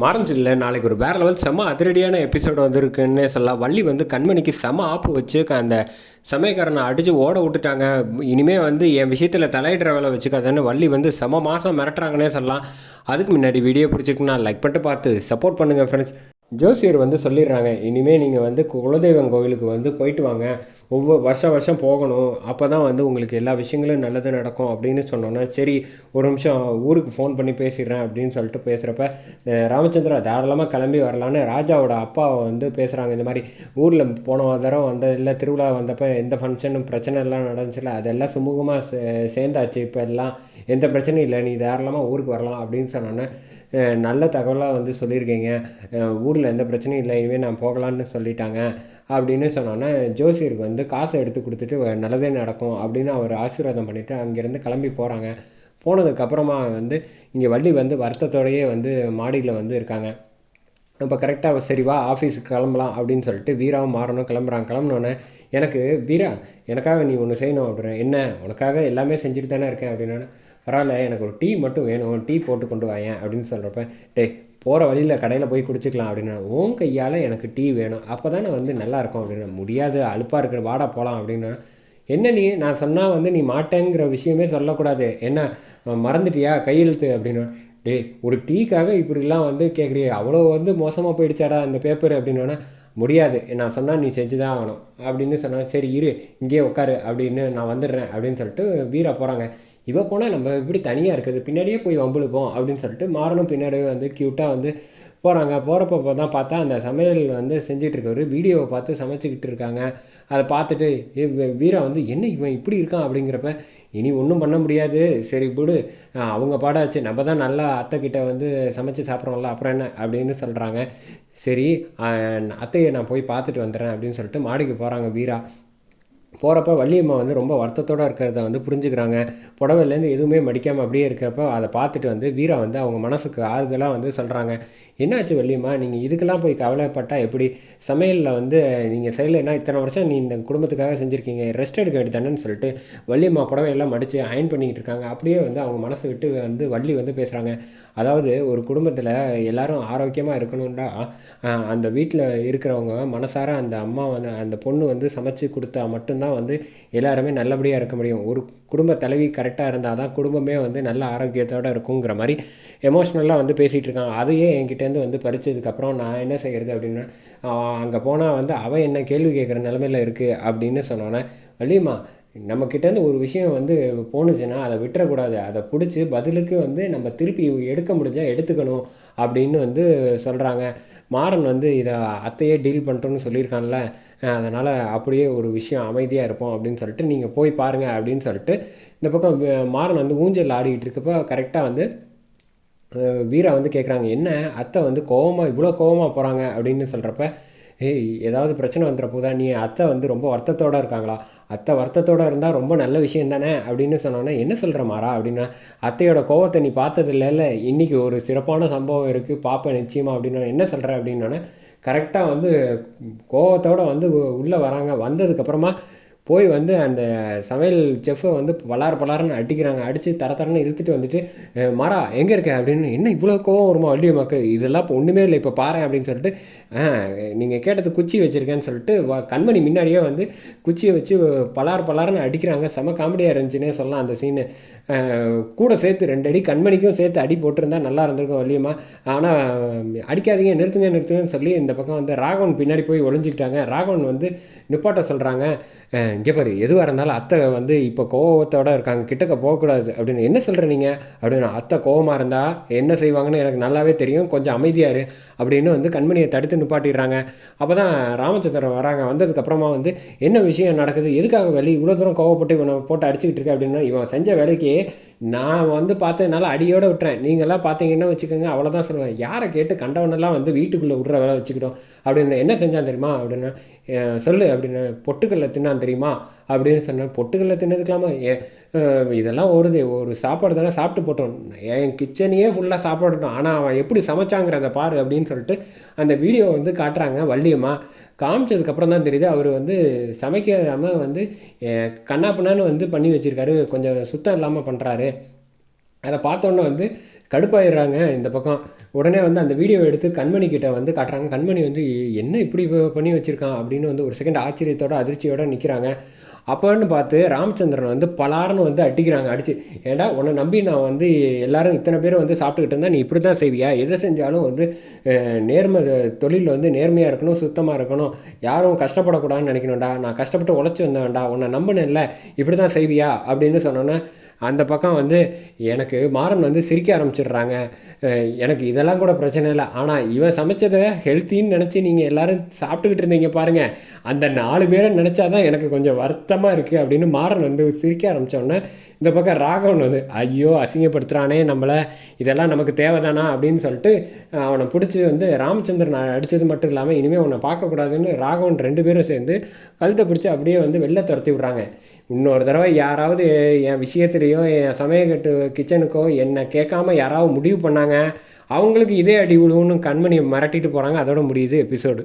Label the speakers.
Speaker 1: மாறஞ்சில்ல நாளைக்கு ஒரு வேறு லெவல் செம்ம அதிரடியான எபிசோடு வந்திருக்குன்னு சொல்லலாம். வள்ளி வந்து கண்மணிக்கு செம ஆப்பு வச்சு க- அந்த சமயக்காரனை அடித்து ஓட விட்டுட்டாங்க. இனிமேல் வந்து என் விஷயத்தில் தலையிடுற வேலை வச்சுக்காதன்னு வள்ளி வந்து செம மாதம் மிரட்டுறாங்கன்னே சொல்லலாம். அதுக்கு முன்னாடி வீடியோ பிடிச்சிருக்குன்னா லைக் பண்ணிட்டு பார்த்து சப்போர்ட் பண்ணுங்கள் ஃப்ரெண்ட்ஸ் ஜோசியர் வந்து சொல்லிடுறாங்க இனிமேல் நீங்கள் வந்து குலதெய்வம் கோவிலுக்கு வந்து போயிட்டு வாங்க. ஒவ்வொரு வருஷம் வருஷம் போகணும். அப்போ தான் வந்து உங்களுக்கு எல்லா விஷயங்களும் நல்லது நடக்கும் அப்படின்னு சொன்னோன்னே சரி ஒரு நிமிஷம் ஊருக்கு ஃபோன் பண்ணி பேசிடுறேன் அப்படின்னு சொல்லிட்டு பேசுகிறப்ப ராமச்சந்திரா தாராளமாக கிளம்பி வரலான்னு ராஜாவோட அப்பாவை வந்து பேசுகிறாங்க இந்த மாதிரி ஊரில் போன தடவை வந்த இல்லை திருவிழா வந்தப்போ எந்த ஃபங்க்ஷனும் பிரச்சனை எல்லாம் நடந்துச்சுல அதெல்லாம் சுமூகமாக சே சேர்ந்தாச்சு. இப்போ எல்லாம் எந்த பிரச்சனையும் இல்லை நீ தாராளமாக ஊருக்கு வரலாம் அப்படின்னு சொன்னோன்னே நல்ல தகவலாக வந்து சொல்லியிருக்கீங்க. ஊரில் எந்த பிரச்சனையும் இல்லை இனிமேல் நான் போகலான்னு சொல்லிட்டாங்க. அப்படின்னு சொன்னோன்னே ஜோசியருக்கு வந்து காசை எடுத்து கொடுத்துட்டு நல்லதே நடக்கும் அப்படின்னு அவர் ஆசீர்வாதம் பண்ணிவிட்டு அங்கேருந்து கிளம்பி போகிறாங்க போனதுக்கப்புறமா வந்து இங்கே வள்ளி வந்து வருத்தத்தோடையே வந்து மாடியில் வந்து இருக்காங்க. இப்போ கரெக்டாக சரி வா ஆஃபீஸுக்கு கிளம்பலாம் அப்படின்னு சொல்லிட்டு வீராவும் மாறணும் கிளம்புறாங்க. கிளம்பினோன்னே எனக்கு வீரா எனக்காக நீ ஒன்று செய்யணும் அப்படின்னா என்ன உனக்காக எல்லாமே செஞ்சுட்டு தானே இருக்கேன் அப்படின்னா பரவாயில்ல எனக்கு ஒரு டீ மட்டும் வேணும் டீ போட்டு கொண்டு வாயேன் அப்படின்னு சொல்கிறப்ப டே போகிற வழியில் கடையில் போய் குடிச்சிக்கலாம் அப்படின்னா உன் கையால் எனக்கு டீ வேணும். அப்போ தானே வந்து நல்லா இருக்கும் அப்படின்னா முடியாது அலுப்பாக இருக்கு வாடா போகலாம் அப்படின்னா என்ன நீ நான் சொன்னால் வந்து நீ மாட்டேங்கிற விஷயமே சொல்லக்கூடாது. என்ன மறந்துட்டியா கையெழுத்து அப்படின்னா டேய் ஒரு டீக்காக இப்படிலாம் வந்து கேட்குறிய அவ்வளோ வந்து மோசமாக போயிடுச்சாடா அந்த பேப்பர் அப்படின்னா முடியாது. நான் சொன்னால் நீ செஞ்சு தான் ஆகணும் அப்படின்னு சொன்னால் சரி இரு இங்கேயே உட்காரு அப்படின்னு நான் வந்துடுறேன் அப்படின்னு சொல்லிட்டு வீரா போகிறாங்க இவன் போனால் நம்ம இப்படி தனியாக இருக்குது பின்னாடியே போய் வம்புழுப்போம் அப்படின்னு சொல்லிட்டு மாறனும் பின்னாடியே வந்து க்யூட்டாக வந்து போகிறாங்க போகிறப்ப தான் பார்த்தா அந்த சமையல் வந்து செஞ்சுட்டு வீடியோவை பார்த்து சமைச்சிக்கிட்டு இருக்காங்க. அதை பார்த்துட்டு ஏ, வீரா வந்து என்ன இவன் இப்படி இருக்கான்? அப்படிங்கிறப்ப இனி ஒன்றும் பண்ண முடியாது. சரி விடு. அவங்க பாடாச்சு நம்ம தான் நல்லா அத்தைக்கிட்ட வந்து சமைச்சு சாப்பிட்றோம்ல அப்புறம் என்ன? அப்படின்னு சொல்கிறாங்க சரி அத்தையை நான் போய் பார்த்துட்டு வந்துடுறேன் அப்படின்னு சொல்லிட்டு மாடிக்கு போகிறாங்க வீரா. போகிறப்ப வள்ளியம்மா வந்து ரொம்ப வருத்தத்தோடு இருக்கிறத வந்து புரிஞ்சுக்கிறாங்க. புடவைலேருந்து எதுவுமே மடிக்காமல் அப்படியே இருக்கிறப்ப அதை பார்த்துட்டு வந்து வீரா வந்து அவங்க மனசுக்கு ஆறுதலாக வந்து சொல்கிறாங்க என்னாச்சு வள்ளியம்மா? நீங்கள் இதுக்கெல்லாம் போய் கவலைப்பட்டால் எப்படி? சமையலில் வந்து நீங்கள் செய்யலைன்னா இத்தனை வருஷம் நீ இந்த குடும்பத்துக்காக செஞ்சுருக்கீங்க. ரெஸ்ட் எடுக்க வேண்டியதானேன்னு சொல்லிட்டு வள்ளியம்மா புடவையெல்லாம் மடித்து அயன் பண்ணிக்கிட்டு இருக்காங்க. அப்படியே வந்து அவங்க மனசை விட்டு வந்து வள்ளி வந்து பேசுகிறாங்க அதாவது ஒரு குடும்பத்தில் எல்லாரும் ஆரோக்கியமாக இருக்கணும்டா. அந்த வீட்டில் இருக்கிறவங்க மனசார அந்த அம்மா வந்து அந்த பொண்ணு வந்து சமைச்சு கொடுத்தா மட்டும்தான் வந்து எல்லாருமே நல்லபடியாக இருக்க முடியும். ஒரு குடும்ப தலைவி கரெக்டாக இருந்தால் தான் குடும்பமே வந்து நல்ல ஆரோக்கியத்தோடு இருக்குங்கிற மாதிரி எமோஷ்னலாக வந்து பேசிகிட்டு இருக்காங்க. அதையே என்கிட்டேருந்து வந்து பறிச்சதுக்கப்புறம் நான் என்ன செய்கிறது அப்படின்னா அங்கே போனால் வந்து அவன் என்ன கேள்வி கேட்குற நிலமையில இருக்குது அப்படின்னு சொன்னோன்னே வள்ளியம்மா நம்மக்கிட்டேருந்து ஒரு விஷயம் வந்து போணுச்சுன்னா அதை விட்டுறக்கூடாது. அதை பிடிச்சி பதிலுக்கு வந்து நம்ம திருப்பி எடுக்க முடிஞ்சால் எடுத்துக்கணும். அப்படின்னு வந்து சொல்கிறாங்க மாறன் வந்து இதை அத்தையே டீல் பண்ணிட்டோன்னு சொல்லியிருக்கான்ல அதனால் அப்படியே ஒரு விஷயம் அமைதியாக இருப்போம் அப்படின்னு சொல்லிட்டு நீங்கள் போய் பாருங்கள் அப்படின்னு சொல்லிட்டு இந்த பக்கம் மாறன் வந்து ஊஞ்சல் ஆடிக்கிட்டு இருக்கப்போ கரெக்டாக வந்து வீரா வந்து கேட்குறாங்க என்ன? அத்தை வந்து கோவமாக இவ்வளோ கோவமாக போகிறாங்க அப்படின்னு சொல்கிறப்ப ஏய் ஏதாவது பிரச்சனை வந்துட போதா நீ அத்தை வந்து ரொம்ப வருத்தத்தோடு இருக்காங்களா? அத்தை வருத்தத்தோடு இருந்தால் ரொம்ப நல்ல விஷயம் தானே? அப்படின்னு சொன்னோன்னே என்ன சொல்கிற மாறா? அப்படின்னா. அத்தையோட கோவத்தை நீ பார்த்ததில்ல இன்றைக்கி ஒரு சிறப்பான சம்பவம் இருக்குது பார்ப்பேன் நிச்சயமா அப்படின்னா. என்ன சொல்கிற அப்படின்னோடனே கரெக்டாக வந்து கோவத்தோடு வந்து உள்ளே வராங்க. வந்ததுக்கப்புறமா போய் வந்து அந்த சமையல் செஃப்பை வந்து பலார் பலார்னு அடிக்கிறாங்க. அடித்து தர தரன்னு இழுத்துட்டு வந்துட்டு "அஹ், மாறா எங்கே இருக்க? அப்படின்னு என்ன இவ்வளோ கோவம் வருமா? வள்ளிய மக்கள் இதெல்லாம் இப்போ ஒன்றுமே இல்லை. இப்போ பாரு அப்படின்னு சொல்லிட்டு நீங்கள் கேட்டது குச்சி வச்சுருக்கேன்னு சொல்லிட்டு வ கண்மணி முன்னாடியே வந்து குச்சியை வச்சு பலார் பலார்னு அடிக்கிறாங்க. செம காமெடியாக இருந்துச்சுன்னே சொல்லலாம் அந்த சீனு கூட சேர்த்து ரெண்டு அடி கண்மணிக்கும் சேர்த்து அடி போட்டிருந்தா நல்லா இருந்திருக்கும் வள்ளியம்மா. ஆனால் அடிக்காதீங்க நிறுத்துங்க நிறுத்துங்கன்னு சொல்லி இந்த பக்கம் வந்து ராகவன் பின்னாடி போய் ஒளிஞ்சிக்கிட்டாங்க. ராகவன் வந்து நிப்பாட்ட சொல்கிறாங்க இங்கே பாரு எதுவாக இருந்தாலும் அத்தை வந்து இப்போ கோபத்தோடு இருக்காங்க. கிட்டக்க போகக்கூடாது. அப்படின்னு என்ன சொல்கிற நீங்கள் அப்படின்னு அத்தை கோவமாக இருந்தால் என்ன செய்வாங்கன்னு எனக்கு நல்லாவே தெரியும். கொஞ்சம் அமைதியாரு அப்படின்னு வந்து கண்மணியை தடுத்து நிப்பாட்டிடுறாங்க. அப்போ தான் ராமச்சந்திரன் வராங்க. வந்ததுக்கப்புறமா வந்து என்ன விஷயம் நடக்குது? எதுக்காக வேலை இவ்வளோ தூரம் கோவப்பட்டு இவனை போட்டு அடிச்சுக்கிட்டு இருக்க அப்படின்னா? இவன் செஞ்ச வேலைக்கு நான் வந்து பார்த்ததுனால அடியோடு விட்டுறேன். நீங்களாம் பார்த்தீங்கன்னா வச்சுக்கோங்க அவ்வளோதான் சொல்லுவேன். யாரை கேட்டு கண்டவனெல்லாம் வந்து வீட்டுக்குள்ளே விட்ற வேலை வச்சுக்கிட்டோம். அப்படின்னு என்ன செஞ்சான் தெரியுமா? அப்படின்னா சொல்லு அப்படின்னு பொட்டுக்கல்ல தின்னான் தெரியுமா? அப்படின்னு சொன்னேன். பொட்டுக்கல்ல தின்னதுக்கலாமா ஏ இதெல்லாம் வருது ஒரு சாப்பாடு தானே சாப்பிட்டு போட்டோம். என் கிச்சனையே ஃபுல்லாக சாப்பாடுட்டோம் ஆனால் அவன் எப்படி சமைச்சாங்கிறத பாரு அப்படின்னு சொல்லிட்டு அந்த வீடியோ வந்து காட்டுறாங்க வள்ளியம்மா. காமிச்சதுக்கப்புறம் தான் தெரியுது அவர் வந்து சமைக்காமல் வந்து அஹ் கண்ணா பின்னான்னு வந்து பண்ணி வச்சுருக்காரு. கொஞ்சம் சுத்தம் இல்லாமல் பண்ணுறாரு அதை பார்த்தோன்னே வந்து கடுப்பாயிடுறாங்க இந்த பக்கம். உடனே வந்து அந்த வீடியோ எடுத்து கண்மணி கிட்ட வந்து காட்டுறாங்க. கண்மணி வந்து என்ன இப்படி பண்ணி வச்சுருக்கான் அப்படின்னு வந்து ஒரு செகண்ட் ஆச்சரியத்தோட அதிர்ச்சியோடு நிற்கிறாங்க அப்போன்னு பார்த்து ராமச்சந்திரன் வந்து பலாருன்னு வந்து அடிக்கிறாங்க அடிச்சு. ஏண்டா உன்னை நம்பி நான் வந்து எல்லாரும் இத்தனை பேர் வந்து சாப்பிட்டுக்கிட்டு இருந்தால் நீ இப்படி தான் செய்வியா? எதை செஞ்சாலும் வந்து நேர்மை தொழிலில் வந்து நேர்மையாக இருக்கணும் சுத்தமாக இருக்கணும். யாரும் கஷ்டப்படக்கூடாதுன்னு நினைக்கணும்டா. நான் கஷ்டப்பட்டு உழைச்சி வந்தேன்டா உன்னை நம்பினேன்ல இப்படி தான் செய்வியா? அப்படின்னு சொன்னோன்னே அந்த பக்கம் வந்து எனக்கு மாறன் வந்து சிரிக்க ஆரம்பிச்சிடுறாங்க. எனக்கு இதெல்லாம் கூட பிரச்சனை இல்லை. ஆனால் இவன் சமைச்சதை ஹெல்த்தின்னு நினச்சி நீங்கள் எல்லாரும் சாப்பிட்டுக்கிட்டு இருந்தீங்க பாருங்கள் அந்த நாலு பேரை நினச்சாதான் எனக்கு கொஞ்சம் வருத்தமாக இருக்குது அப்படின்னு மாறன் வந்து சிரிக்க ஆரம்பித்தோடனே இந்த பக்கம் ராகவன் வந்து ஐயோ அசிங்கப்படுத்துகிறானே நம்மளை இதெல்லாம் நமக்கு தேவைதானா அப்படின்னு சொல்லிட்டு அவனை பிடிச்சி வந்து ராமச்சந்திரன் அடித்தது மட்டும் இல்லாமல் இனிமேல் உன்னை பார்க்கக்கூடாதுன்னு ராகவன் ரெண்டு பேரும் சேர்ந்து கழுத்தை பிடிச்சி அப்படியே வந்து வெளில துரத்தி விட்றாங்க. இன்னொரு தடவை யாராவது என் விஷயத்துலேயோ என் சமயக்கட்டு கிச்சனுக்கோ என்னை கேட்காம யாராவது முடிவு பண்ணாங்க அவங்களுக்கு இதே அடி விழுவுன்னு கண்மணியை மிரட்டிட்டு போகிறாங்க அதோட முடியுது எபிசோடு